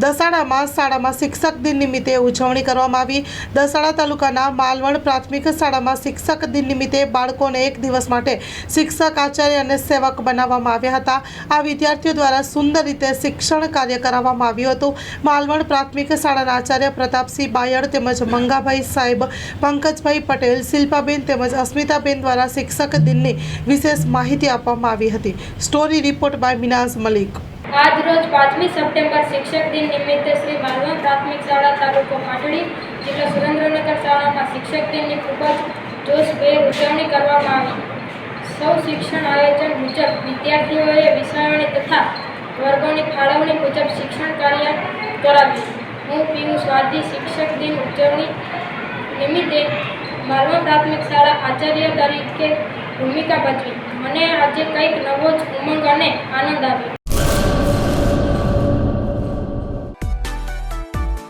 દસાડામાં શાળામાં શિક્ષક દિન નિમિત્તે ઉજવણી કરવામાં આવી. દસાડા તાલુકાના માલવણ પ્રાથમિક શાળામાં શિક્ષક દિન નિમિત્તે બાળકોને એક દિવસ માટે શિક્ષક, આચાર્ય અને સેવક બનાવવામાં આવ્યા હતા. આ વિદ્યાર્થીઓ દ્વારા સુંદર રીતે શિક્ષણ કાર્ય કરાવવામાં આવ્યું હતું. માલવણ પ્રાથમિક શાળાના આચાર્ય પ્રતાપસિંહ બાયડ તેમજ મંગાભાઈ સાહેબ, પંકજભાઈ પટેલ, શિલ્પાબેન તેમજ અસ્મિતાબેન દ્વારા શિક્ષક દિનની વિશેષ માહિતી આપવામાં આવી હતી. Story report by Minaz Malik. આજ રોજ પાંચમી સપ્ટેમ્બર શિક્ષક દિન નિમિત્તે શ્રી માલવણ પ્રાથમિક શાળા તાલુકો પાટડી જિલ્લા સુરેન્દ્રનગર શાળામાં શિક્ષક દિનની ખૂબ જ જોશભેર ઉજવણી કરવામાં આવી. સૌ શિક્ષણ આયોજન મુજબ વિદ્યાર્થીઓએ વિષયોની તથા વર્ગોની ફાળવણી મુજબ શિક્ષણ કાર્ય કરાવ્યું. હું પિયુષ વાદી શિક્ષક દિન ઉજવણી નિમિત્તે માલવણ પ્રાથમિક શાળા આચાર્ય તરીકે ભૂમિકા ભજવી. મને આજે કંઈક નવો જ ઉમંગ અને આનંદ આવ્યો.